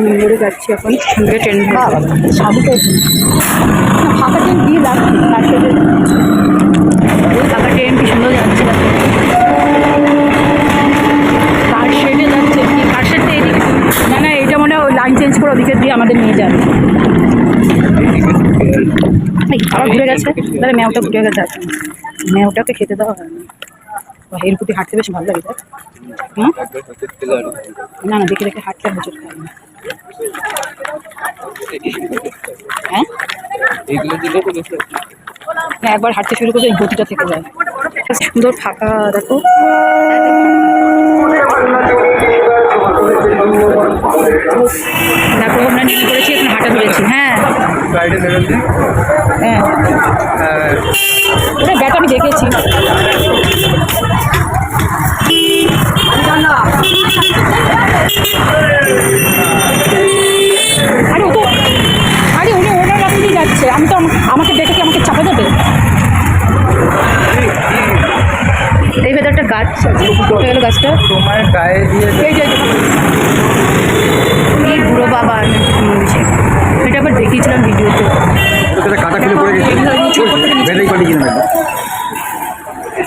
মুম্বরে যাচ্ছি এখন সঙ্গে ট্রেন ট্রেন সুন্দর যাচ্ছে যাচ্ছে? না না, এটা মনে হয় লাইন চেঞ্জ করে আমাদের নিয়ে যাবে। ঘুরে গেছে। তাহলে গেছে খেতে দেওয়া হয় না। হাঁটতে বেশ ভালো লাগে? না না, দেখে দেখে হাঁটতে খায় না। হ্যাঁ? না একবার হাঁটতে শুরু করলে এই গতিটা থেকে যায়। সুন্দর ফাঁকা দেখো। দেখো আমরা নিয়ে করেছি এখন হাঁটা ধরেছি। হ্যাঁ। হ্যাঁ। ওটা ব্যাটা আমি দেখেছি।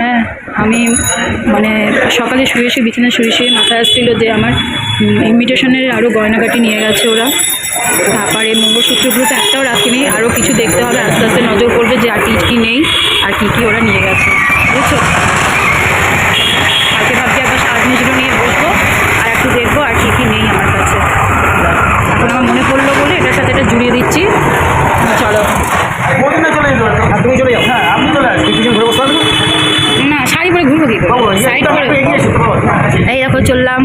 হ্যাঁ আমি মানে সকালে শুয়ে শুয়ে, বিছানায় শুয়ে শুয়ে মাথায় আসছিল যে আমার ইনভিটেশনের আরও গয়নাগাটি নিয়ে গেছে ওরা। তারপরে মঙ্গলসূত্রগুলো তো একটাও রাখিনি আরও কিছু দেখতে হবে। আস্তে আস্তে নজর করবে যে আর কী নেই, আর কী কী ওরা নিয়ে গেছে। বুঝছ? কালকে ভাবছি একবার সারা জিনিসগুলো নিয়ে বসবো, আর একটু দেখব আর কী কী নেই আমার কাছে। এখন আমার মনে পড়ল বলে এটার সাথে এটা জুড়িয়ে দিচ্ছি। চলো। এই দেখো চললাম।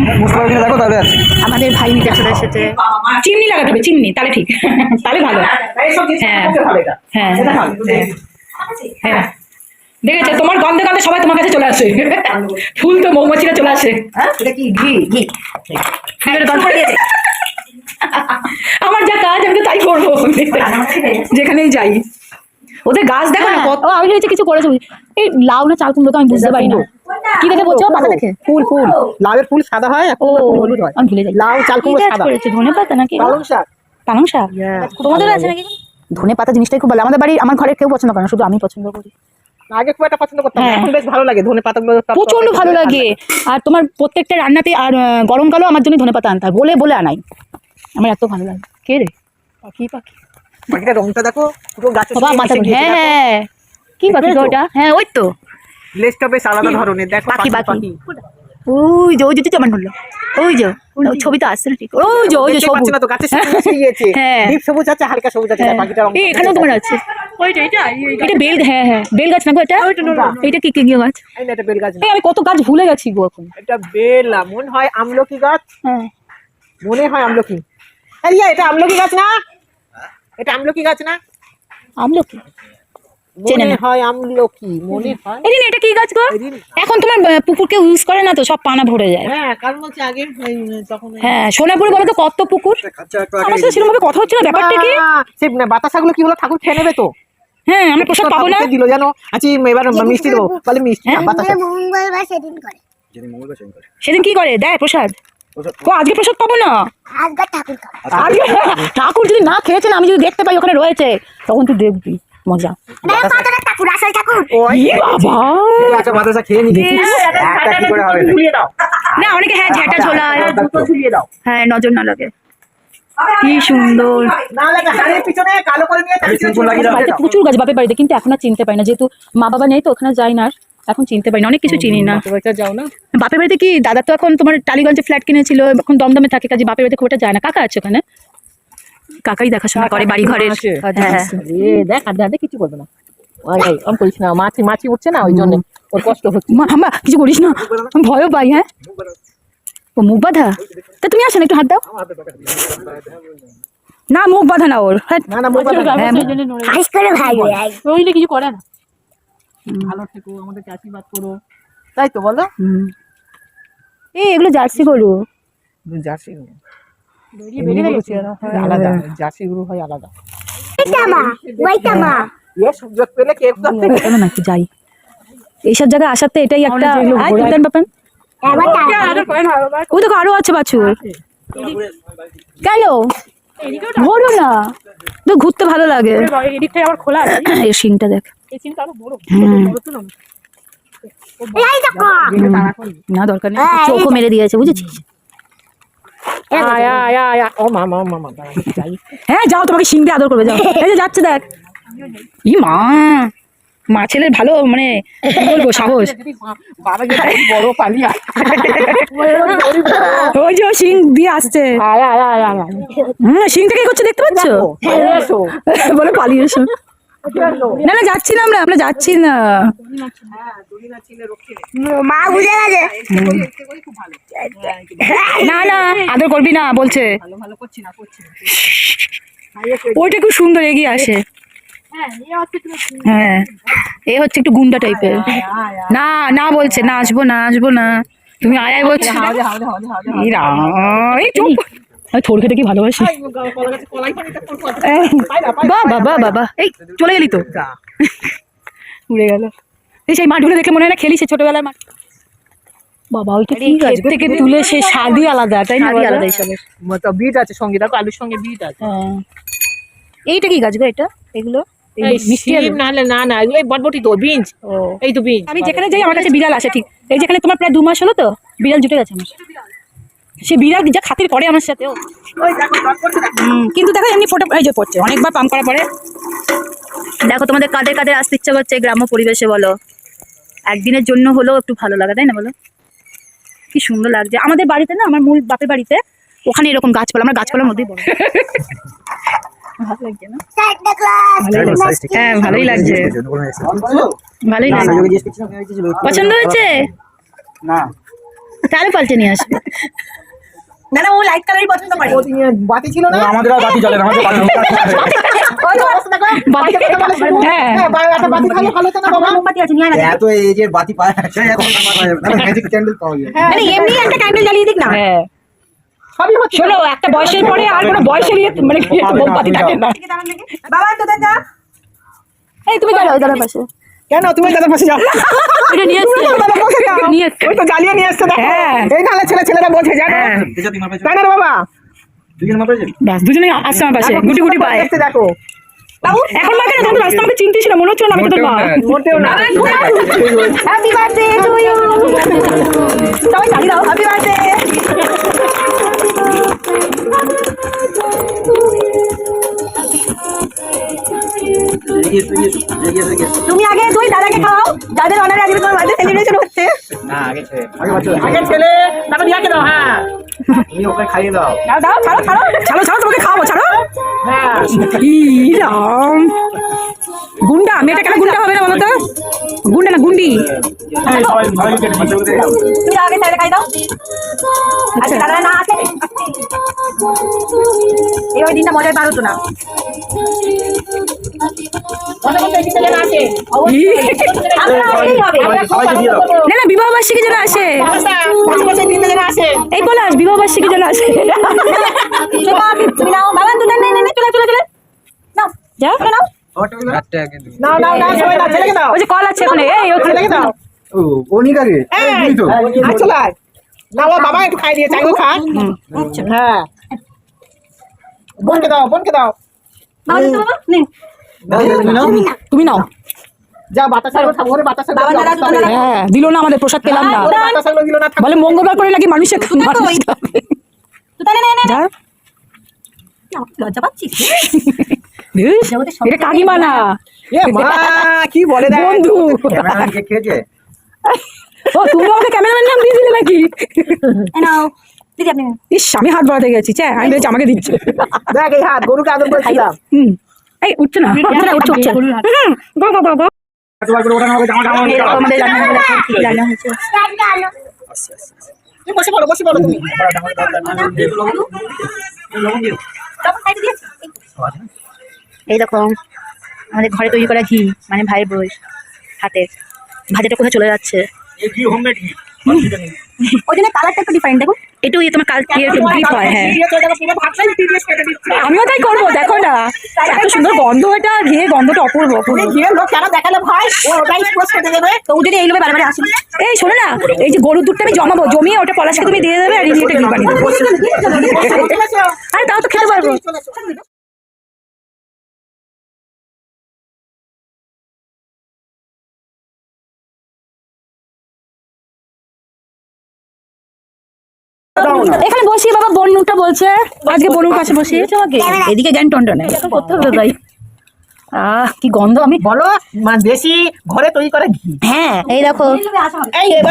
আমাদের ভাই মিলে চলে এসেছে। চিমনি লাগাতে হবে চিমনি তাহলে ঠিক। তাহলে ভালো। হ্যাঁ হ্যাঁ। হ্যাঁ। হ্যাঁ দেখেছ তোমার গন্ধে গন্ধে সবাই তোমার কাছে চলে আসে। ফুল তো মৌমাছিরা চলে আসে। ঘি ঘি ফুলের আমার যা কাজ আমি তো তাই করব। যেখানেই যাই। ওদের গাছ দেখো না কত আমি হয়েছে কিছু করেছে। এই লাউ না চাল কুমড়ো তো আমি বুঝতে পারি না। কি দেখে বলছো? পাতা দেখে। ফুল ফুল। লাউয়ের ফুল সাদা হয় আর কুমড়োর ফুল হলুদ হয়। আমি ভুলে যাই। লাউ চাল কুমড়ো সাদা। করেছে ধনে পাতা নাকি? পালং শাক। পালং শাক? তোমাদের আছে নাকি? ধনে পাতা জিনিসটাই খুব ভালো। আমাদের বাড়ি আমার ঘরে কেউ পছন্দ করে না শুধু আমি পছন্দ করি। আগে খুব একটা পছন্দ করতাম হ্যাঁ। এখন বেশ ভালো লাগে ধনে পাতাগুলো প্রচণ্ড ভালো লাগে। আর তোমার প্রত্যেকটা রান্নাতে আর গরমকালেও আমার জন্য ধনে পাতা আনতে হয় বলে বলে আনাই। আমার এত ভালো লাগে। কে রে? পাখি পাখি। পাখিটার রংটা দেখো পুরো গিয়েছে, হ্যাঁ হ্যাঁ। কি পাখি ওটা? হ্যাঁ ওই তো। লেজটা বেশ আলাদা ধরনের। দেখো পাখি, পাখি ওই যে ওই যে হলো। ওই যে ছবি তো আসছে ঠিক। ওই যে ওই যে সবুজ না তো মিশে গিয়েছে হ্যাঁ। ডিপ সবুজ আছে হালকা সবুজ আছে হ্যাঁ। রং এই এখানেও তোমার আছে। এটা বেল হ্যাঁ হ্যাঁ। বেল গাছ না গো এটা? এটা কি কি কি গাছ? এই এটা বেল গাছ আমি কত গাছ ভুলে গেছি গো এখন। এটা বেল মনে হয় আমলকি গাছ। হ্যাঁ। মনে হয় আমলকি। এই এটা আমলকি গাছ না? এটা আমলকি গাছ না? আমলকি? চেনে না। হয় আমলকি মনে হয়। এই এটা কি গাছ গো? এখন তোমার আহ, পুকুর কেউ ইউজ করে না তো সব পানা ভরে যায়। হ্যাঁ কারণ হচ্ছে আগে তখন হ্যাঁ সোনাপুরে বলো তো কত পুকুর? আচ্ছা আমার সাথে সেরকম ভাবে কথা হচ্ছে না ব্যাপারটা কি? বাতাসাগুলো কি হলো? ঠাকুর খেয়ে নেবে তো? হ্যাঁ আমরা প্রসাদ পাবো না। দিল জানো আচ্ছা এবার মিষ্টি দেবো বলে মিষ্টি। হ্যাঁ? বাতাসা। মঙ্গলবার সেদিন করে। সেদিন কি করে? দেয় প্রসাদ? ও আজকে প্রসাদ পাবো না? ঠাকুর যদি না খেয়েছেন আমি যদি দেখতে পাই ওখানে রয়েছে তখন তুই দেখবি। মজা। ঠাকুর আসল ঠাকুর। বাবা। আচ্ছা বাতাসা খেয়ে নি একটা কি করে হবে? না অনেকে হ্যাঁ ঝেঁটা ঝোলায়। হ্যাঁ নজর না লাগে। কি সুন্দর। পিছনে simple লাগিয়ে দাও। বাড়িতে প্রচুর গাছ বাপের বাড়িতে কিন্তু এখন আর চিনতে পারি না। যেহেতু মা বাবা নেই তো ওখানে যাই না আর। এখন চিনতে পারি না অনেক কিছু চিনি না। যাও না? বাপের বাড়িতে কি দাদা তো এখন তোমার টালিগঞ্জে ফ্ল্যাট কিনেছিল এখন দমদমে থাকে কাজে বাপের বাড়িতে খুব একটা যায় না। কাকা আছে ওখানে? কাকাই দেখাশোনা করে বাড়ি ঘরের। হ্যাঁ দেখ কিছু করবে না। করিস না। মাছি মাছি উঠছে না ওই জন্য ওর কষ্ট হচ্ছে। মা কিছু করিস না। আমি ভয়ও পাই হ্যাঁ? ও মুখ বাঁধা? তা তুমি আসো না একটু হাত দাও। না মুখ বাঁধা না ওর। হ্যাঁ। না। হ্যাঁ, কিছু করে ভালো থেকো করো। তাই তো বলো। হুম। এই এগুলো জার্সি গরু। জার্সি গরু এমনি গরু চেহারা হয় আলাদা। জার্সি গরু হয় আলাদা। এটা মা ওইটা মা এ সুযোগ পেলে কে করতে চলো না একটু যাই। এইসব জায়গায় আসাতে এটাই একটা তারা ওই দেখো আরও আছে বাছুর। কেন? ঘোরো না। তো ঘুরতে ভালো লাগে। আবার খোলা এই সিংটা দেখ। এই চিন্তা আরও বড়। হুম। বড় তো না দেখো। না দরকার নেই। চোখও মেরে দিয়েছে বুঝেছিস আয় আয় আয় আয়। ও মামা মামা দাঁড়া, যাই হ্যাঁ যাও তোমাকে সিং দিয়ে আদর করবে যাও। এই যে যাচ্ছে দেখ। ই মা মা ছেলের ভালো মানে বলব সাহস। ওই যে সিং দিয়ে আসছে। আয় আয় আয় আয় আয়। হুম সিংটা কি করছে দেখতে পাচ্ছ? বলে পালিয়ে এসো। না না যাচ্ছি না আমরা আমরা যাচ্ছি না। মা বুঝে গেছে। না না আদর করবি না বলছে। ওইটা খুব সুন্দর এগিয়ে আসে। হ্যাঁ এ হচ্ছে একটু গুন্ডা টাইপের। না না বলছে না আসব না আসব না। তুমি আয় আয় বলছে। এই চুপ। আমি থোর খেতে কি ভালোবাসি? কোন কোন? এই, চলে গেলি তো। উড়ে গেল। এই সেই মাঠগুলো দেখে মনে হয় না খেলি সে ছোটবেলার মাঠ। বাবা ওইটা কি গাছ থেকে তুলে সে স্বাদই আলাদা। তাই না আলাদা হিসাবে মতো বিট আছে সঙ্গে দেখো আলুর সঙ্গে বিট আছে। হ্যাঁ। এইটা কি গাছ গো এটা? এগুলো? আমি যেখানে যাই আমার কাছে বিড়াল আসে ঠিক। এই যেখানে তোমার প্রায় দু মাস হলো তো বিড়াল জুটে গেছে আমার। সে বিরাট যা খাতির করে আমার সাথে ও কিন্তু দেখো এমনি ফটো এই যে পড়ছে অনেকবার পাম্প করার পরে। দেখো তোমাদের কাদের কাদের আসতে ইচ্ছা করছে গ্রাম্য পরিবেশে বলো। একদিনের জন্য হলেও একটু ভালো লাগে তাই না বলো? কি সুন্দর লাগছে। আমাদের বাড়িতে না আমার মূল বাপের বাড়িতে ওখানে এরকম গাছপালা আমরা গাছপালার মধ্যেই ভালো লাগছে না? হ্যাঁ ভালোই লাগছে। ভালোই লাগছে। পছন্দ হয়েছে? না। তাহলে পাল্টে নিয়ে আসবে। না না ও লাইট কালারই পছন্দ করে। বাতি ছিল না? আমাদের আর বাতি চলে না আমাদের বাতি হ্যাঁ। বাতি বাতি মানে এমনি একটা ক্যান্ডেল জ্বালিয়ে দিক না। হ্যাঁ। সবই শোনো একটা বয়সের পরে আর কোনো বয়সের ইয়ে মানে কি থাকে না। বাবা তো দাদা এই তুমি দাঁড়াও দাঁড়াও পাশে। কেন? তুমি দাদার পাশে যাও। এটা নিয়ে এসছে দাদার পাশে যাও। নিয়ে এসছে ওই তো জ্বালিয়ে নিয়ে এসছে দেখো। হ্যাঁ। এই নালে ছেলে ছেলেরা বলছে জানো। হ্যাঁ। তাই না রে বাবা। দুজন মাপেছো ব্যাস দুজনেই আসছে আমার পাশে। গুটি গুটি পায়। দেখতে দেখো। এখন লাগে না রাস্তা আমাকে চিনতে ছিল মনে হচ্ছিল না আমি তো মা। মোটেও না। হ্যাপি বার্থডে টু ইউ সবাই দাও। হ্যাপি বার্থডে তুমি আগে তুই দাদাকে খাও যাদের অনারে আজকে তোমার বার্থডে সেলিব্রেশন হচ্ছে। না আগে ছেলে। তারপর ইয়াকে দাও হ্যাঁ। তুমি ওকে খাইয়ে দাও। দাও দাও ছাড়ো ছাড়ো ছাড়ো ছাড়ো তোমাকে খাওয়াবো ছাড়ো। হ্যাঁ। রাম গুন্ডা মেয়েটা কেন গুন্ডা হবে না বলো তো? গুন্ডা না গুন্ডি? মধ্যে দাও তুমি আগে খাই দাও। আচ্ছা দাদা না আছে এই ওই দিনটা মজায় পারো তো না। না না বিবাহ বার্ষিকী যেন আসে। এই পলাশ বিবাহ বার্ষিকী যেন আসে। বাবা দুধ নে নে নে চলে চলে। চলে নাও। যাও নাও নাও নাও নাও সবাই নাও ছেলেকে দাও ওই যে কল আছে ওখানে এই ওখানে। দাও ও অনিক এই তো। আচ্ছা লাই না ও বাবা একটু খাই দিয়ে চাইব খা। হ্যাঁ। বোনকে দাও বোনকে দাও। বাবা তুমি নাও। যা হ্যাঁ দিল না আমাদের প্রসাদ পেলাম না। বাতাসা দিল না বলে মঙ্গলবার করে নাকি মানুষের মানুষ খাবে। যা। লজ্জা পাচ্ছিস এটা কাকিমা না। কি বলে বন্ধু। ক্যামেরাম্যান কে ও তুমি আমাকে ক্যামেরাম্যান নাম দিয়ে দিলে নাকি নাও দিদি আপনি ইস আমি হাত বাড়াতে গেছি আমি আমাকে দিচ্ছে। দেখ এই হাত গরুকে আদর হুম। এই উঠছে না। উঠছে না উঠছে উঠছে হুম, গো, গো, গো, গো। তোমার করে ওঠানো হবে জামা জামা এই দেখো আমাদের বসে পড়ো বসে পড়ো তুমি। এই ঘরে তৈরি করা ঘি মানে ভাইয়ের বয়স হাতের। ভাজাটা কোথায় চলে যাচ্ছে? এই ঘি হোমমেড ঘি ওই জন্য কালারটা একটু ডিফারেন্ট দেখো। এটু ইয়ে তোমার কাল একটু ডিপ হয় হ্যাঁ। আমিও তাই করব দেখো না। এত সুন্দর গন্ধ এটা ঘিয়ে গন্ধটা অপূর্ব অপূর্ব। কেন দেখালে ভাই ও ওটাই পোস্ট করে দেবে। তো ও যদি এইভাবে বারে বারে আসি। এই শোনো না এই যে গরুর দুধটা আমি জমাবো জমিয়ে ওটা পলাশকে তুমি দিয়ে দেবে আর ওটা ঘি বানিয়ে দেবে। এখানে বসি বাবা বনুটা বলছে। আজকে বনুর কাছে বসি এদিকে জ্ঞান টন্টন করতে হবে ভাই আহ কি গন্ধ আমি বলো। মানে দেশি ঘরে তৈরি করা ঘি। হ্যাঁ এই দেখো।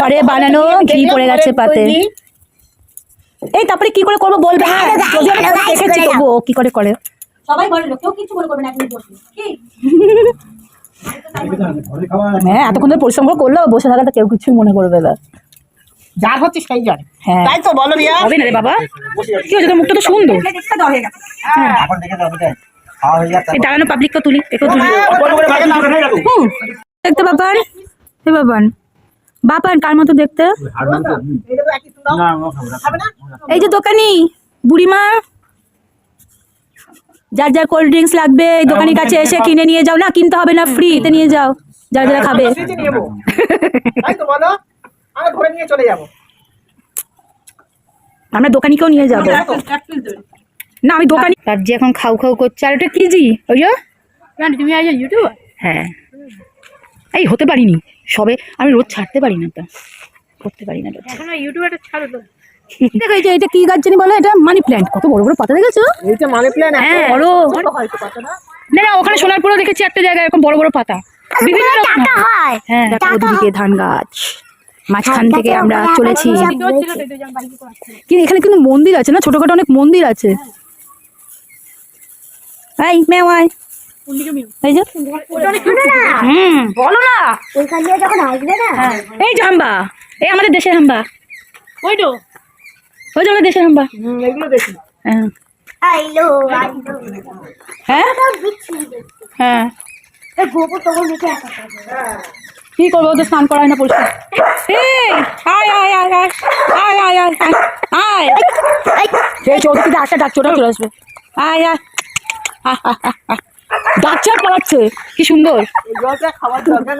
ঘরে বানানো ঘি পড়ে গেছে পাতে। এই তারপরে কি করে করব বলবে? হ্যাঁ দেখেছি তবু কি করে করে। সবাই বলে কেউ কিছু করবে না আপনি বসে কি? ঘরে খাওয়া হ্যাঁ এতক্ষণ ধরে পরিশ্রম করে করল বসে থাকাটা কেউ কিছু মনে করবে না। যার হচ্ছে সেই জানে। হ্যাঁ। তাই তো বলো রিয়া। হবে না রে বাবা। কি হয়েছে তোর মুখটা তো সুন্দর। দাঁড়ানো পাবলিককে তুলি একে তুলি। দেখতে বাবান এ বাবান। বাবান কার মতো দেখতে? এটা তো একই দাও না। ও খাব না? এই যে দোকানি বুড়িমা। যার যার কোল্ড ড্রিঙ্কস লাগবে এই দোকানের কাছে এসে কিনে নিয়ে যাও। না কিনতে হবে না ফ্রিতে নিয়ে যাও। যারা যারা খাবে। আমরা ঘরে নিয়ে চলে যাব। আমরা দোকানিকেও নিয়ে যাব। না আমি দোকানি রাজ্যে এখন খাও খাও করছে। আর ওটা কি জি? ওই যে তুমি হ্যাঁ। এই হতে পারিনি। সবে আমি রোজ ছাড়তে পারি না তো। করতে পারি না এখন ইউটিউবে ছাড়ো তো। দেখো এই এটা কি গাছ জানি বলো? এটা মানি প্ল্যান্ট কত বড় বড় পাতা দেখেছ? মানে হ্যাঁ বড়। না না ওখানে সোনারপুরেও দেখেছি একটা জায়গায় এরকম বড় বড় পাতা। বিভিন্ন রকম। হ্যাঁ। ওদিকে ধান গাছ। মাঝখান থেকে আমরা চলেছি। কিন্তু এখানে কিন্তু মন্দির আছে না? ছোটখাটো অনেক মন্দির আছে। এই মেও আয়। এই যে। বলো না। ওইখান দিয়ে যখন আসবে না? এই যে হাম্বা। এই আমাদের দেশের হাম্বা। ওই তো। ওই যে আমাদের দেশের হাম্বা। হ্যাঁ। হ্যাঁ? হ্যাঁ। গোবর তখন দেখে আসা কি করব? ওদের স্নান করায় না পরিষ্কার। আয় আয় আয় আয় আয় আয় আয় আয় আয়। সেই চৌধুরীতে আসা, ডাকছে ওটা চলে আসবে। আয় আয়। কি সুন্দর।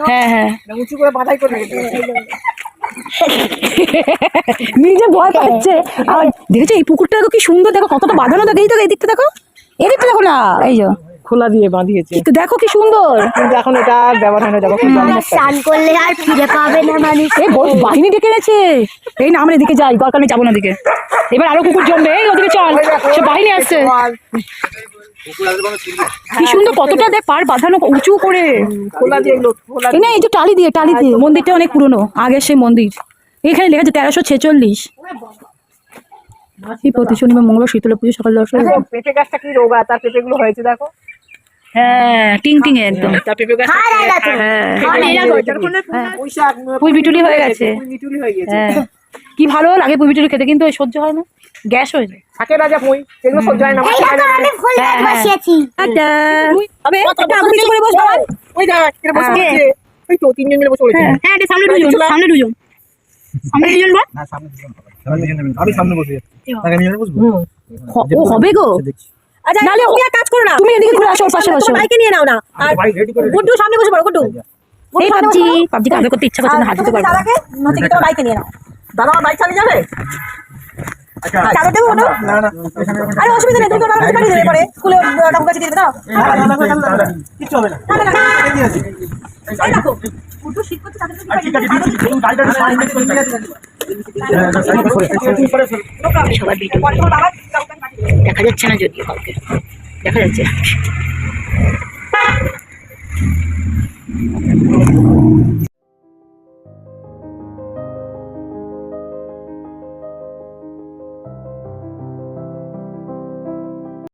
হ্যাঁ হ্যাঁ। উঁচু নিজে ভয় পাচ্ছে। আর দেখেছ, এই পুকুরটা দেখো কি সুন্দর দেখো, কতটা বাঁধানো দেখো, এই দেখো, এই দিকটা দেখো। এই দিকটা দেখো না। এই যে। খোলা দিয়ে বাঁধিয়েছে। তো দেখো কি সুন্দর। কিন্তু এখন এটা আর ব্যবহার হয় না যখন স্নান করলে আর ফিরে পাবে না মানুষ। এই বড় বাহিনী ডেকে এনেছে। এই না আমরা এদিকে যাই দরকার নেই যাব না ওদিকে এবার আরও কুকুর জমবে এই ওদিকে চল। সে বাহিনী আসছে। কি সুন্দর কতটা দেখ পার বাঁধানো উঁচু করে। খোলা দিয়ে এগুলো খোলা এই না এই যে টালি দিয়ে টালি দিয়ে মন্দিরটা অনেক পুরনো আগের সেই মন্দির। এখানে লেখা আছে তেরোশো ছেচল্লিশ। প্রতি শনিবার মঙ্গলবার শীতলা পুজো সকাল দর্শন পেঁপে গাছটা কি রোগা? তার পেঁপে গুলো হয়েছে দেখো। হ্যাঁ, হ্যাঁ, কি ভালো লাগে পুঁই বিটুলি খেতে কিন্তু সহ্য হয় না। গ্যাস হয়ে যায়। আমি হ্যাঁ, আচ্ছা, ওই বসে তো তিনজন বসে বলেছে। হ্যাঁ সামনে সামনে আমি সামনে বসে যাচ্ছি। হবে গো? নালে তুমি এক কাজ করো না তুমি এদিকে ঘুরে আসো ওর পাশে বসো বাইকে নিয়ে নাও না আর গুড্ডু সামনে বসে পড়ো গুড্ডু এই পাবজি পাবজি কাজ করতে ইচ্ছা করছে না হাত দিতে পারব না। দাদাকে হচ্ছে কি তোমার বাইকে নিয়ে নাও দাদা আমার বাইক চালিয়ে যাবে আচ্ছা চালাতে দেবো ওটা? না না আরে অসুবিধা নেই তুমি তো দাদা গাড়ি দেবে পরে স্কুলে ঠাকুর কাছে দিয়ে দেবে দাও কিচ্ছু হবে না না, না, দেখা যাচ্ছে না যদিও কাউকে। দেখা যাচ্ছে।